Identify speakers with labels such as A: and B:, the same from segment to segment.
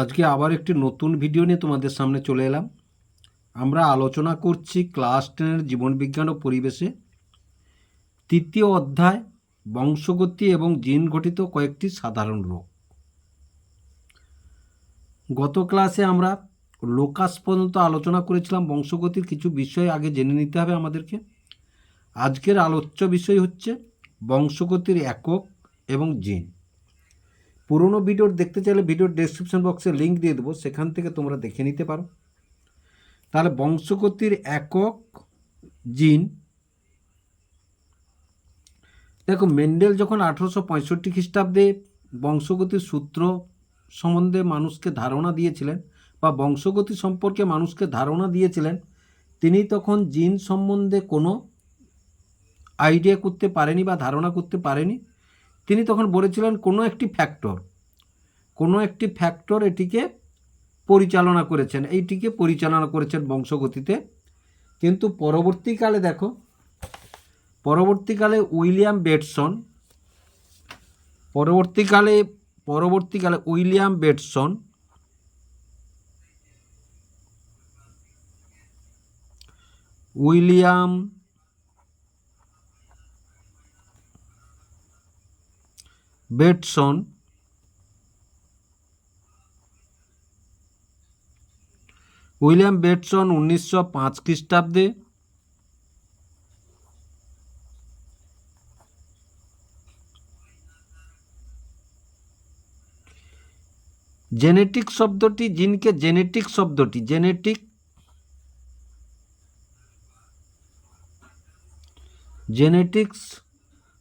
A: আজকে আবার একটি নতুন ভিডিও নিয়ে তোমাদের সামনে চলে এলাম। আমরা আলোচনা করছি ক্লাস টেনের জীবনবিজ্ঞান ও পরিবেশে। তৃতীয় অধ্যায়, বংশগতি এবং জিন ঘটিত কয়েকটি সাধারণ রোগ। গত ক্লাসে আমরা লোকাস পর্যন্ত আলোচনা করেছিলাম, বংশগতির কিছু বিষয় আগে জেনে নিতে হবে আমাদেরকে। আজকের আলোচ্য বিষয় হচ্ছে বংশগতির একক এবং জিন। পুরনো ভিডিওর দেখতে চাইলে ভিডিওর ডেসক্রিপশন বক্সে লিঙ্ক দিয়ে দেবো, সেখান থেকে তোমরা দেখে নিতে পারো। তাহলে বংশগতির একক জিন, দেখো মেন্ডেল যখন আঠেরোশো পঁয়ষট্টি খ্রিস্টাব্দে বংশগতির সূত্র সম্বন্ধে মানুষকে ধারণা দিয়েছিলেন বা বংশগতি সম্পর্কে মানুষকে ধারণা দিয়েছিলেন, তিনি তখন জিন সম্বন্ধে কোনো আইডিয়া করতে পারেনি বা ধারণা করতে পারেনি। তিনি তখন বলেছিলেন কোনো একটি ফ্যাক্টর কোনো একটি ফ্যাক্টর এটিকে পরিচালনা করেছেন। এইটিকে পরিচালনা করেছেন বংশগতিতে। কিন্তু পরবর্তীকালে দেখো, পরবর্তীকালে উইলিয়াম বেটসন, পরবর্তীকালে পরবর্তীকালে William Bateson William Bateson William Bateson উনিশশো পাঁচ খ্রিস্টাব্দে জেনেটিক শব্দটি জিনকে জেনেটিক শব্দটি, জেনেটিক জেনেটিক্স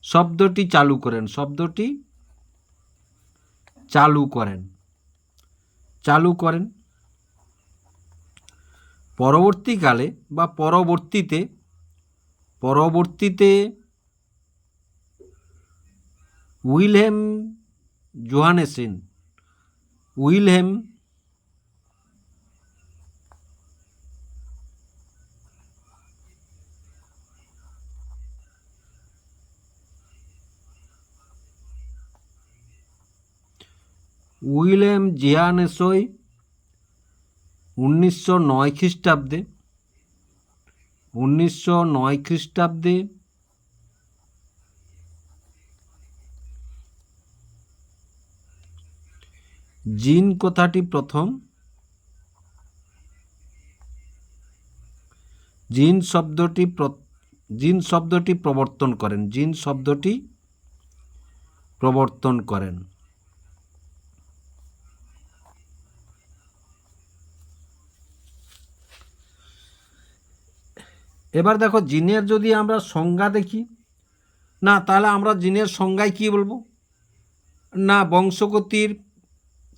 A: শব্দটি চালু করেন, শব্দটি চালু করেন চালু করেন। পরবর্তীকালে বা পরবর্তীতে পরবর্তীতে উইলহেম জোহানেসেন উইলহেম উইলেম জিয়ানেসই উনিশশো নয় খ্রিস্টাব্দে, উনিশশো নয় খ্রিস্টাব্দে জিন কথাটি প্রথম। জিন শব্দটি জিন শব্দটি প্রবর্তন করেন। জিন শব্দটি প্রবর্তন করেন। এবার দেখো জিনের যদি আমরা সংজ্ঞা দেখি, না, তাহলে আমরা জিনের সংজ্ঞায় কী বলব? না, বংশগতির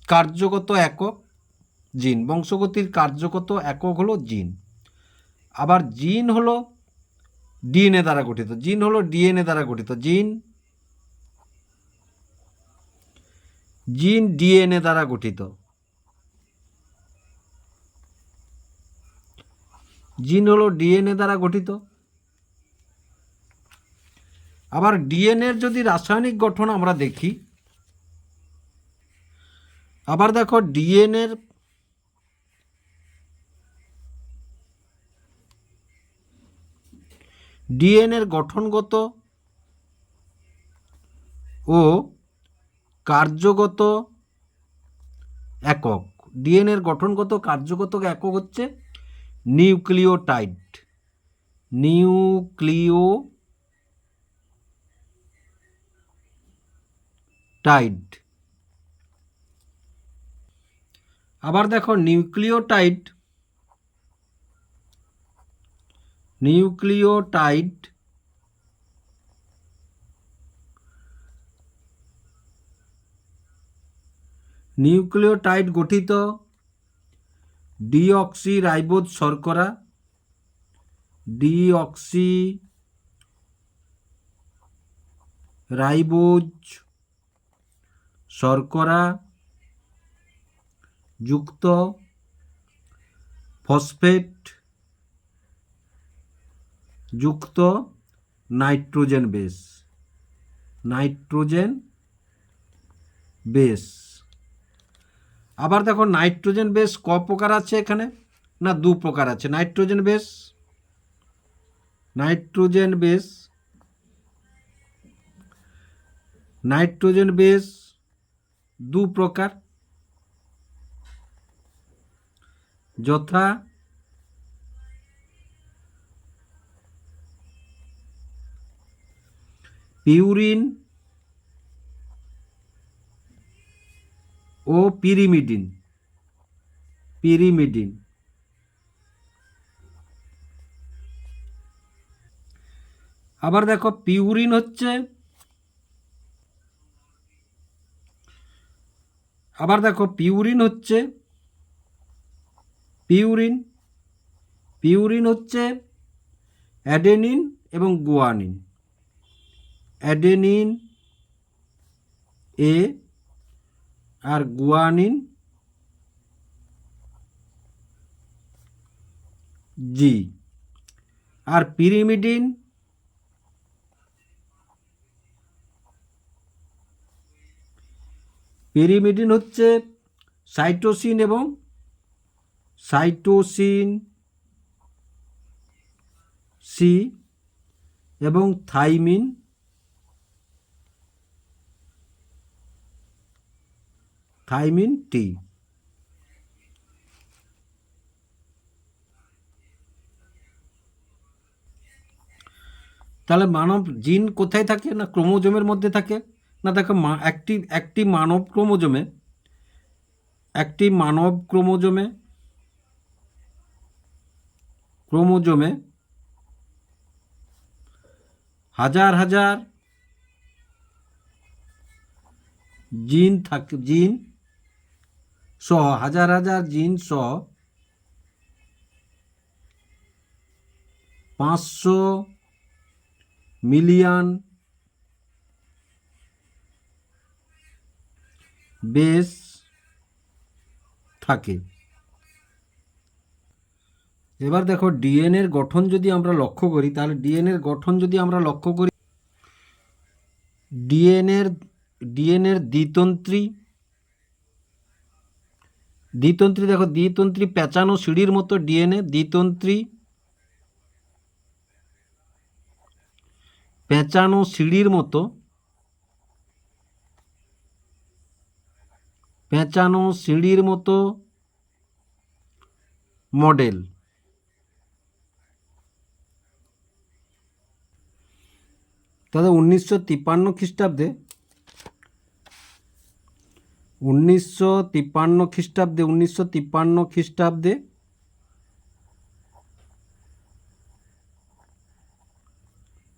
A: কার্যগত একক জিন। বংশগতির কার্যগত একক হলো জিন। আবার জিন হলো ডিএনএ দ্বারা গঠিত। জিন হলো ডিএনএ দ্বারা গঠিত। জিন জিন ডিএনএ দ্বারা গঠিত। জিন হলো ডিএনএ দ্বারা গঠিত। আবার ডিএনএর যদি রাসায়নিক গঠন আমরা দেখি, আবার দেখো ডিএনএর ডিএনএর গঠনগত ও কার্যগত একক। ডিএনএর গঠনগত কার্যগত একক হচ্ছে নিউক্লিওটাইড। নিউক্লিও টাইড আবার দেখো নিউক্লিওটাইড। নিউক্লিওটাইড। নিউক্লিওটাইড গঠিত ডিঅক্সি রাইবোজ শর্করা ডিঅক্সি রাইবোজ শর্করা যুক্ত ফসফেট যুক্ত নাইট্রোজেন বেস। Nitrogen base. আবার দেখো নাইট্রোজেন বেস ক প্রকার আছে এখানে? না, দু প্রকার আছে। Nitrogen base nitrogen base nitrogen base দু প্রকার। যথা পিউরিন ও পিরিমিডিন। পিরিমিডিন। আবার দেখো, পিউরিন হচ্ছে, আবার দেখো, পিউরিন হচ্ছে, পিউরিন পিউরিন হচ্ছে অ্যাডেনিন এবং গুয়ানিন। অ্যাডেনিন এ আর গুয়ানিন? জি। আর পিরিমিডিন? পিরিমিডিন হচ্ছে সাইটোসিন এবং সাইটোসিন সি এবং থাইমিন। থাইমিন টি তাহলে মানব জিন কোথায় থাকে? না ক্রোমোজোমের মধ্যে থাকে? না দেখো একটি একটি মানব ক্রোমোজোমে, একটি মানব ক্রোমোজোমে ক্রোমোজোমে হাজার হাজার জিন থাকে, জিন সহ হাজার হাজার জিন সহ পাঁচশো মিলিয়ন বেস থাকে। এবার দেখো ডিএনএর গঠন যদি আমরা লক্ষ্য করি, তাহলে ডিএনএর গঠন যদি আমরা লক্ষ্য করি ডিএনএর ডিএনএর দ্বিতন্ত্রী দ্বিতন্ত্রী, দেখো, দ্বিতন্ত্রী পেঁচানো সিঁড়ির মতো ডিএনএ, দ্বিতন্ত্রী পেঁচানো সিঁড়ির মতো, পেঁচানো সিঁড়ির মতো মডেল। তাহলে উনিশশো তিপ্পান্ন খ্রিস্টাব্দে উনিশশো তিপ্পান্ন খ্রিস্টাব্দে, উনিশশো তিপ্পান্ন খ্রিস্টাব্দে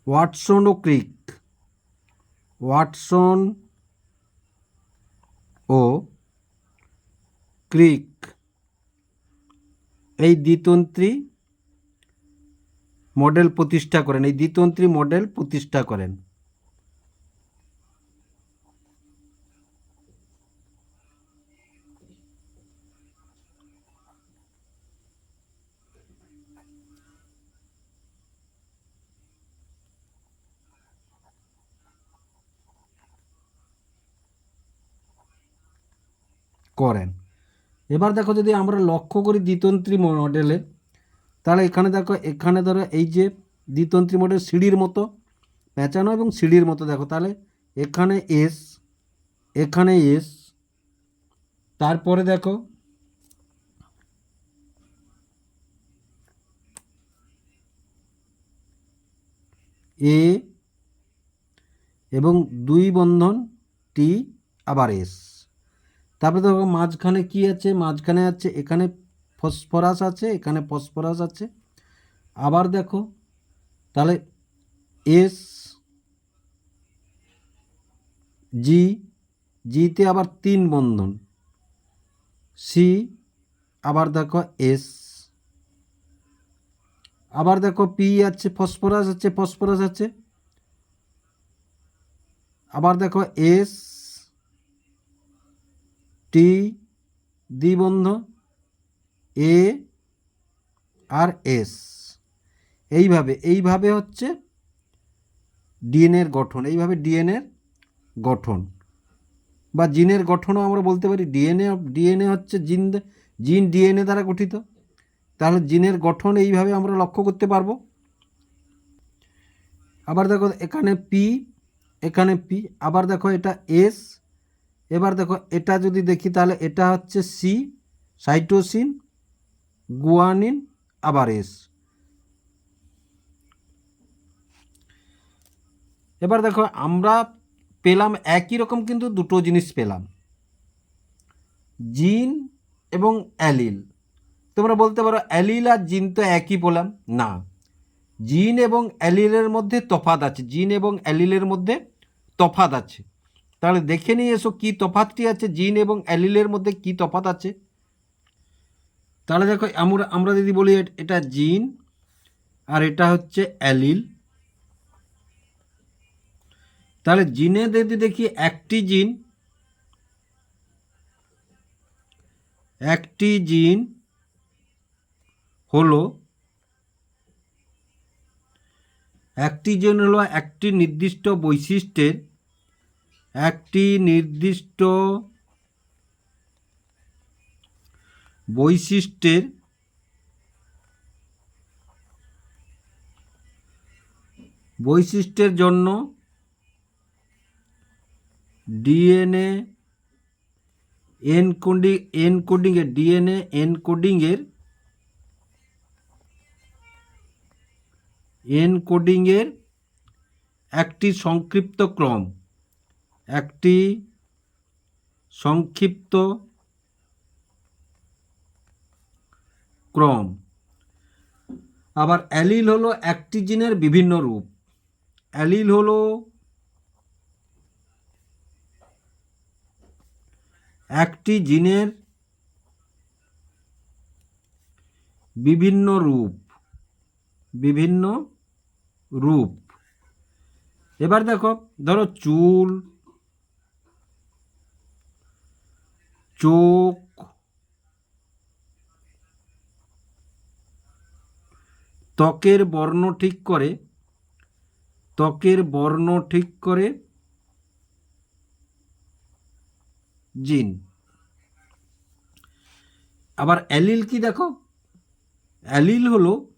A: ওয়াটসন ও ক্রিক, ওয়াটসন ও ক্রিক এই দ্বিতন্ত্রী মডেল প্রতিষ্ঠা করেন, এই দ্বিতন্ত্রী মডেল প্রতিষ্ঠা করেন। করেন। এবার দেখো যদি আমরা লক্ষ্য করি দ্বিতন্ত্রী মডেলে তাহলে এখানে দেখো, এখানে ধরো এই যে দ্বিতন্ত্রী মডেল সিঁড়ির মতো পেঁচানো এবং সিঁড়ির মতো দেখো, তাহলে এখানে এস এখানে এস তারপরে দেখো এ এবং দুই বন্ধন টি আবার এস তারপরে দেখো মাঝখানে কি আছে? মাঝখানে আছে, এখানে ফসফরাস আছে, এখানে ফসফরাস আছে। আবার দেখো, তাহলে এস জি জিতে আবার তিন বন্ধন। সি আবার দেখো এস আবার দেখো পি আছে, ফসফরাস আছে ফসফরাস আছে। আবার দেখো এস টি দ্বিবন্ধ এ, আর এস। এইভাবে এইভাবে হচ্ছে ডিএনএর গঠন, এইভাবে ডিএনএর গঠন। বা জিনের গঠনও আমরা বলতে পারি, ডিএনএ ডিএনএ হচ্ছে জিন জিন ডিএনএ দ্বারা গঠিত। তাহলে জিনের গঠন এইভাবে আমরা লক্ষ্য করতে পারব। আবার দেখো এখানে পি এখানে পি, আবার দেখো এটা এস এবার দেখো, এটা যদি দেখি তাহলে এটা হচ্ছে সি সাইটোসিন গুয়ানিন আবার এস এবার দেখো, আমরা পেলাম একই রকম কিন্তু দুটো জিনিস পেলাম। জিন এবং অ্যালিল। তোমরা বলতে পারো, অ্যালিল আর জিন তো একই বললাম না। জিন এবং অ্যালিলের মধ্যে তফাত আছে। জিন এবং অ্যালিলের মধ্যে তফাত আছে। তাহলে দেখে নিয়ে এসো কী তফাতটি আছে, জিন এবং অ্যালিলের মধ্যে কী তফাত আছে। তাহলে দেখো, আমরা আমরা যদি বলি এটা জিন, আর এটা হচ্ছে অ্যালিল। তাহলে জিনে যদি দেখি একটি জিন একটি জিন হলো, একটি জিন হলো একটি নির্দিষ্ট বৈশিষ্ট্যের একটি নির্দিষ্ট বৈশিষ্ট্যের বৈশিষ্ট্যের জন্য ডিএনএ এনকোডিং এনকোডিংয়ের ডিএনএ এনকোডিংয়ের এনকোডিংয়ের একটি সংক্ষিপ্ত ক্রম। একটি সংক্ষিপ্ত ক্রম। আবার অ্যালিল হলো একটি জিনের বিভিন্ন রূপ। অ্যালিল হলো একটি জিনের বিভিন্ন রূপ বিভিন্ন রূপ। এবার দেখো, ধরো চুল চোখ। ত্বকের বর্ণ ঠিক করে। ত্বকের বর্ণ ঠিক করে। জিন। আবার অ্যালিল কি দেখো? অ্যালিল হলো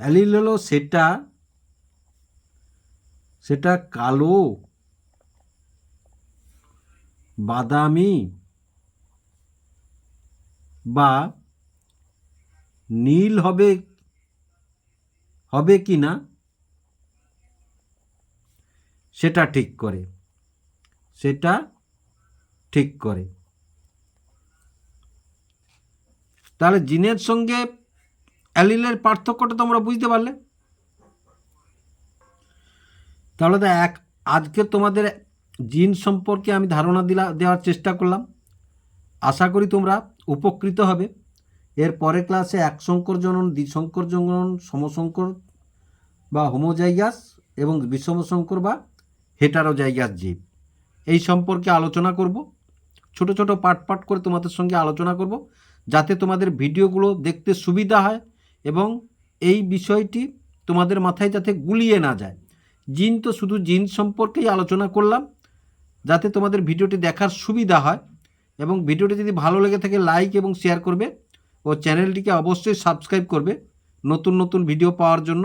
A: অ্যালিল হলো সেটা সেটা কালো, বাদামি বা নীল হবে হবে কি না, সেটা ঠিক করে, সেটা ঠিক করে। তাহলে জিনের সঙ্গে অ্যালিলের পার্থক্যটা তোমরা বুঝতে পারলে? তাহলে তো এক, আজকে তোমাদের জিন সম্পর্কে আমি ধারণা দিলা, দেওয়ার চেষ্টা করলাম। আশা করি তোমরা উপকৃত হবে। এর পরের ক্লাসে এক সংকর জনন দ্বিসংকর জনন সমসংকর বা হোমোজাইগাস এবং বিষমসংকর বা হেটারোজাইগাস জীব। এই সম্পর্কে আলোচনা করব। ছোট ছোট পাট পাট করে তোমাদের সঙ্গে আলোচনা করব, যাতে তোমাদের ভিডিওগুলো দেখতে সুবিধা হয়। এবং এই বিষয়টি তোমাদের মাথায় যাতে গুলিয়ে না যায়। জিন তো শুধু জিন সম্পর্কেই আলোচনা করলাম, যাতে তোমাদের ভিডিওটি দেখার সুবিধা হয়। এবং ভিডিওটি যদি ভালো লেগে থাকে, লাইক এবং শেয়ার করবে ও চ্যানেলটিকে অবশ্যই সাবস্ক্রাইব করবে নতুন নতুন ভিডিও পাওয়ার জন্য।